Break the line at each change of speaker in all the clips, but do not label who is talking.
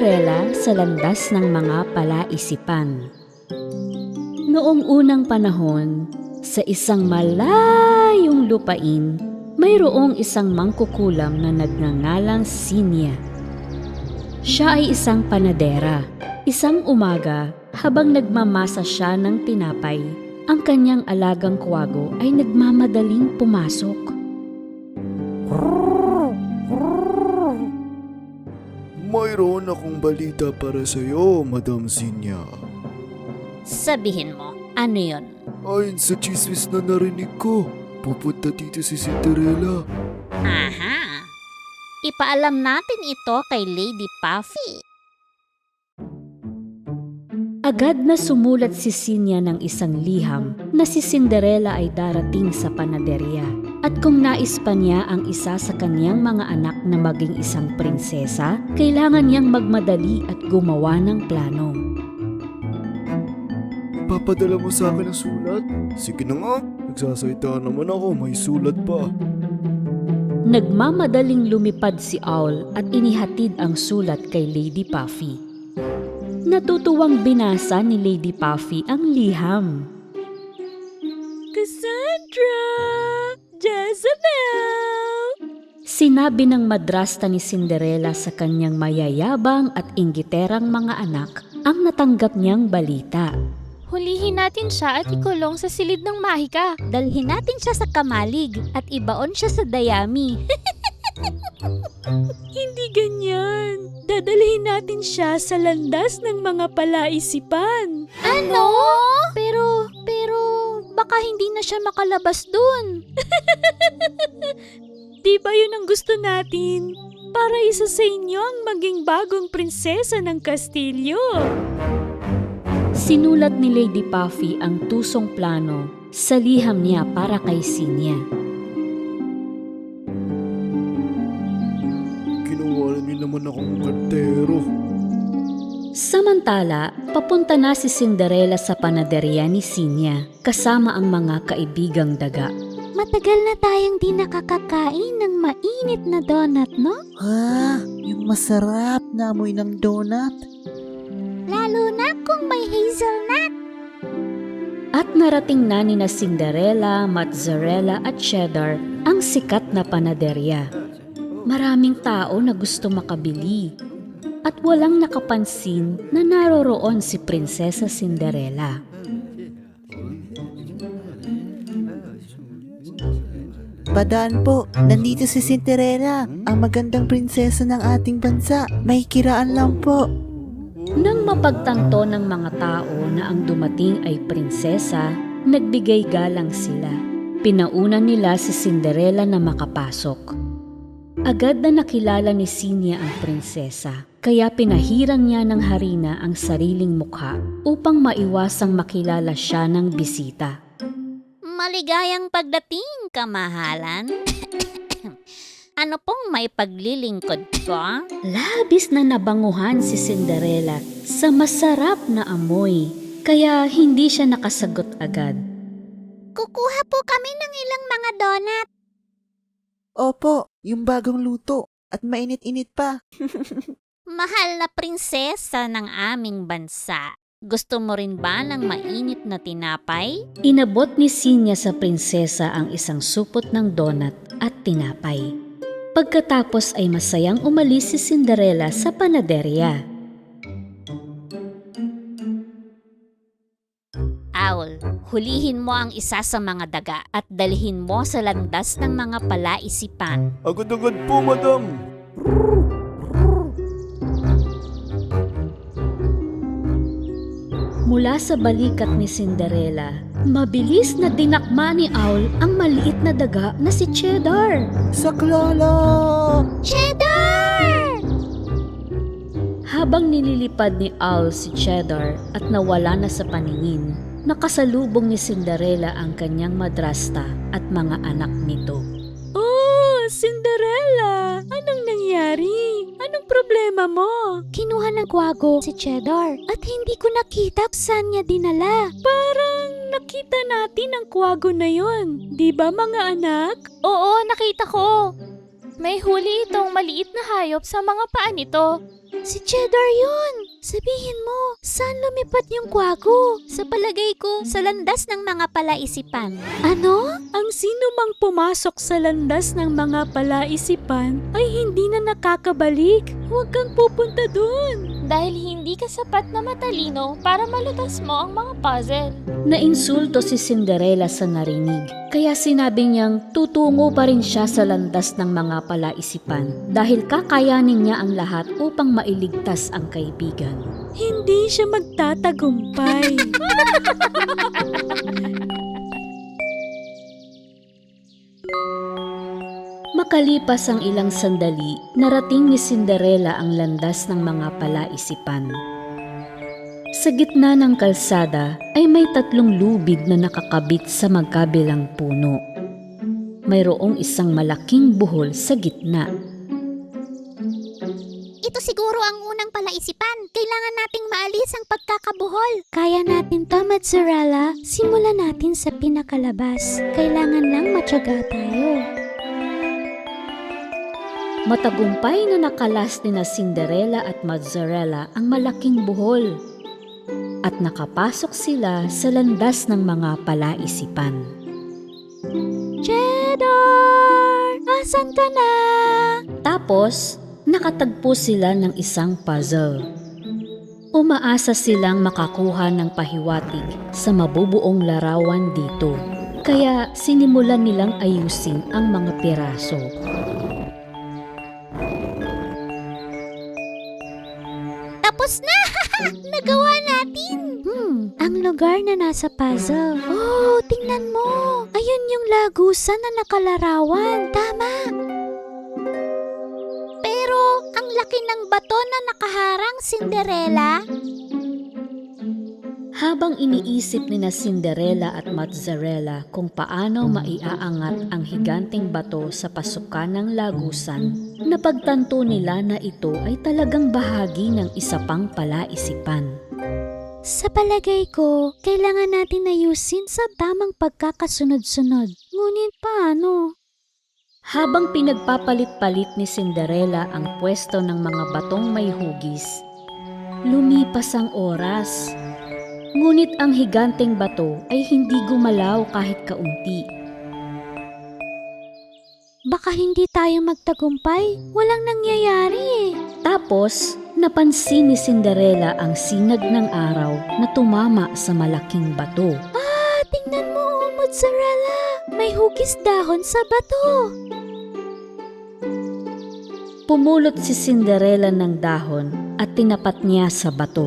Cinderella sa landas ng mga palaisipan. Noong unang panahon, sa isang malayong lupain, mayroong isang mangkukulam na nagngangalang Sinya. Siya ay isang panadera. Isang umaga, habang nagmamasa siya ng tinapay, ang kanyang alagang kwago ay nagmamadaling pumasok.
Mayroon akong balita para sa iyo, Madam Zinya.
Sabihin mo, ano yon?
Ayon sa chismis na narinig ko, pupunta dito si Cinderella.
Aha! Ipaalam natin ito kay Lady Puffy.
Agad na sumulat si Sinya ng isang liham na si Cinderella ay darating sa panaderya. At kung nais pa niya ang isa sa kanyang mga anak na maging isang prinsesa, kailangan niyang magmadali at gumawa ng plano.
Papadala mo sa akin ang sulat? Sige na nga, nagsasalita naman ako, may sulat pa.
Nagmamadaling lumipad si Owl at inihatid ang sulat kay Lady Puffy. Natutuwang binasa ni Lady Puffy ang liham. Cassandra! Jezebel! Sinabi ng madrasta ni Cinderella sa kanyang mayayabang at inggiterang mga anak ang natanggap niyang balita.
Hulihin natin siya at ikulong sa silid ng mahika.
Dalhin natin siya sa kamalig at ibaon siya sa dayami.
Hindi ganyan. Dadalhin natin siya sa landas ng mga palaisipan.
Ano? Pero, pero, baka hindi na siya makalabas dun.
Di ba yun ang gusto natin? Para isa sa inyo ang maging bagong prinsesa ng Kastilyo. Sinulat ni Lady Puffy ang tusong plano sa liham niya para kay Sinya.
Kinuha niyo naman akong kartero.
Samantala, papunta na si Cinderella sa panaderya ni Sinya kasama ang mga kaibigang daga.
Matagal na tayong di nakakakain ng mainit na donut, no?
Ah, yung masarap na amoy ng donut.
Lalo na kung may hazelnut.
At narating na ni na Cinderella, mozzarella at cheddar ang sikat na panaderya. Maraming tao na gusto makabili at walang nakapansin na naroroon si Prinsesa Cinderella.
Padaan po, nandito si Cinderella, ang magandang prinsesa ng ating bansa. May kiraan lang po.
Nang mapagtanto ng mga tao na ang dumating ay prinsesa, nagbigay galang sila. Pinauna nila si Cinderella na makapasok. Agad na nakilala ni Sinya ang prinsesa, kaya pinahiran niya ng harina ang sariling mukha upang maiwasang makilala siya ng bisita.
Maligayang pagdating, kamahalan. ano pong may paglilingkod ko?
Labis na nabanguhan si Cinderella sa masarap na amoy, kaya hindi siya nakasagot agad.
Kukuha po kami ng ilang mga donut.
Opo, yung bagong luto. At mainit-init pa.
Mahal na prinsesa ng aming bansa. Gusto mo rin ba ng mainit na tinapay?
Inabot ni Sinya sa prinsesa ang isang supot ng donut at tinapay. Pagkatapos ay masayang umalis si Cinderella sa panaderya.
Owl, hulihin mo ang isa sa mga daga at dalhin mo sa landas ng mga palaisipan.
Agad-agad po, Madam.
Mula sa balikat ni Cinderella, mabilis na dinakma ni Owl ang maliit na daga na si Cheddar.
Saklolo!
Habang nililipad ni Owl si Cheddar at nawala na sa paningin, nakasalubong ni Cinderella ang kanyang madrasta at mga anak nito. Problema mo?
Kinuha ng kwago si Cheddar at hindi ko nakita saan niya dinala.
Parang nakita natin ang kwago na yon. Di ba mga anak?
Oo, nakita ko. May huli itong maliit na hayop sa mga paa nito. Si Cheddar yun! Sabihin mo, saan lumipat yung kwago?
Sa palagay ko, sa landas ng mga palaisipan.
Ano?
Ang sino mang pumasok sa landas ng mga palaisipan ay hindi na nakakabalik. Huwag kang pupunta doon.
Dahil hindi ka sapat na matalino para malutas mo ang mga puzzle.
Nainsulto si Cinderella sa narinig. Kaya sinabi niyang tutungo pa rin siya sa landas ng mga palaisipan dahil kakayanin niya ang lahat upang mailigtas ang kaibigan. Hindi siya magtatagumpay. Makalipas ang ilang sandali, narating ni Cinderella ang landas ng mga palaisipan. Sa gitna ng kalsada ay may tatlong lubid na nakakabit sa magkabilang puno. Mayroong isang malaking buhol sa gitna.
Ito siguro ang unang palaisipan. Kailangan nating maalis ang pagkakabuhol.
Kaya natin to, Mozzarella. Simulan natin sa pinakalabas. Kailangan lang matyaga tayo.
Matagumpay na nakalas ni na Cinderella at Mozzarella ang malaking buhol. At nakapasok sila sa landas ng mga palaisipan.
Cheddar! Asan ka na?
Tapos, nakatagpo sila ng isang puzzle. Umaasa silang makakuha ng pahiwatig sa mabubuong larawan dito. Kaya sinimulan nilang ayusin ang mga piraso.
Natin!
Hmm, ang lugar na nasa puzzle. Oh, tingnan mo. Ayun yung lagusan na nakalarawan. Tama.
Pero, ang laki ng bato na nakaharang, Cinderella.
Habang iniisip ni na Cinderella at Mozzarella kung paano maiaangat ang higanting bato sa pasukan ng lagusan, napagtanto nila na ito ay talagang bahagi ng isa pang palaisipan.
Sa palagay ko, kailangan natin ayusin sa tamang pagkakasunod-sunod. Ngunit paano?
Habang pinagpapalit-palit ni Cinderella ang pwesto ng mga batong may hugis, lumipas ang oras. Ngunit ang higanteng bato ay hindi gumalaw kahit kaunti.
Baka hindi tayo magtagumpay. Walang nangyayari eh.
Tapos, napansin ni Cinderella ang sinag ng araw na tumama sa malaking bato.
Ah, tingnan mo, mozzarella. May hugis dahon sa bato.
Pumulot si Cinderella ng dahon at tinapat niya sa bato.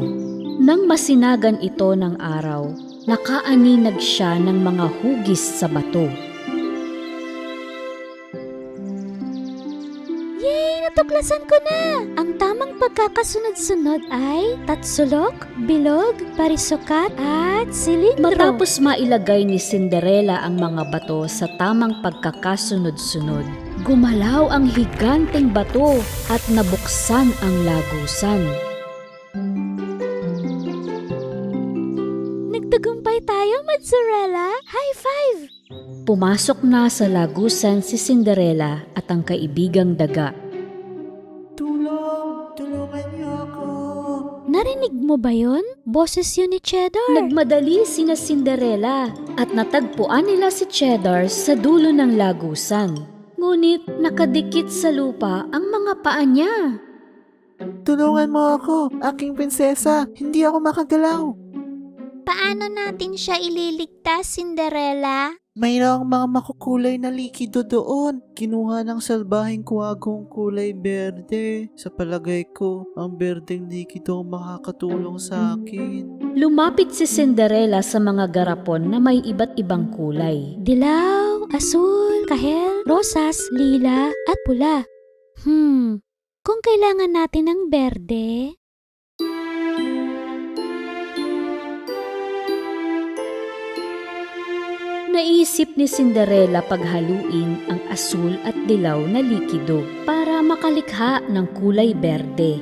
Nang masinagan ito ng araw, nakaaninag siya ng mga hugis sa bato.
Natuklasan ko na! Ang tamang pagkakasunod-sunod ay tatsulok, bilog, parisukat, at silindro.
Matapos mailagay ni Cinderella ang mga bato sa tamang pagkakasunod-sunod, gumalaw ang higanteng bato at nabuksan ang lagusan.
Nagtagumpay tayo, mozzarella. High five!
Pumasok na sa lagusan si Cinderella at ang kaibigang daga.
Mo ba yon? Boses yun ni Cheddar.
Nagmadali sina Cinderella at natagpuan nila si Cheddar sa dulo ng lagusan. Ngunit nakadikit sa lupa ang mga paa niya.
Tulungan mo ako, aking prinsesa. Hindi ako makagalaw.
Paano natin siya ililigtas, Cinderella?
Mayroong mga makukulay na likido doon. Kinuha ng salbahing kuwagong kulay berde. Sa palagay ko, ang berdeng likido ang makakatulong sa akin.
Lumapit si Cinderella sa mga garapon na may iba't ibang kulay.
Dilaw, asul, kahel, rosas, lila, at pula. Hmm, kung kailangan natin ng berde,
Naisip ni Cinderella paghaluin ang asul at dilaw na likido para makalikha ng kulay berde.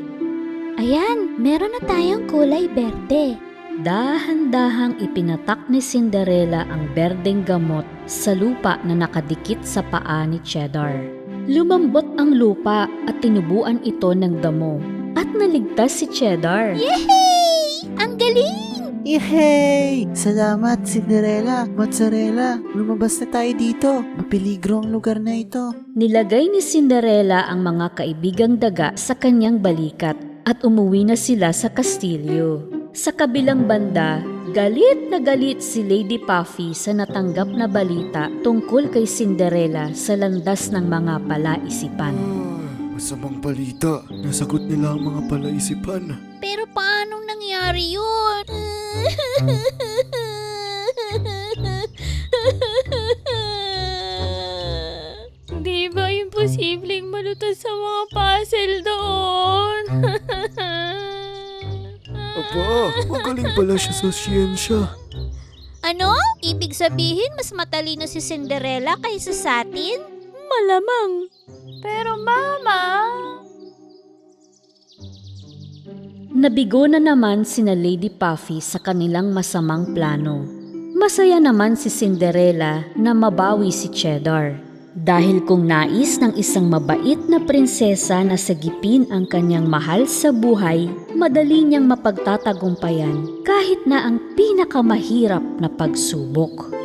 ayan, meron na tayong kulay berde.
Dahan-dahang ipinatak ni Cinderella ang berdeng gamot sa lupa na nakadikit sa paa ni Cheddar. Lumambot ang lupa at tinubuan ito ng damo. at naligtas si Cheddar.
Yay! Ang galing!
Yehey! Salamat, Cinderella, Mozzarella. Lumabas na tayo dito. Mapeligro ang lugar na ito.
Nilagay ni Cinderella ang mga kaibigang daga sa kanyang balikat at umuwi na sila sa kastilyo. Sa kabilang banda, galit na galit si Lady Puffy sa natanggap na balita tungkol kay Cinderella sa landas ng mga palaisipan.
Masamang balita. Nasagot nila ang mga palaisipan.
Pero paanong nangyari yun?
Di ba imposibleng malutas sa mga puzzle doon?
Aba, magaling pala siya sa siyensya.
ano? Ibig sabihin mas matalino si Cinderella kaysa sa atin?
Malamang. Pero mama...
Nabigo na naman sina Lady Puffy sa kanilang masamang plano. Masaya naman si Cinderella na mabawi si Cheddar. Dahil kung nais ng isang mabait na prinsesa na sagipin ang kanyang mahal sa buhay, madali niyang mapagtatagumpayan kahit na ang pinakamahirap na pagsubok.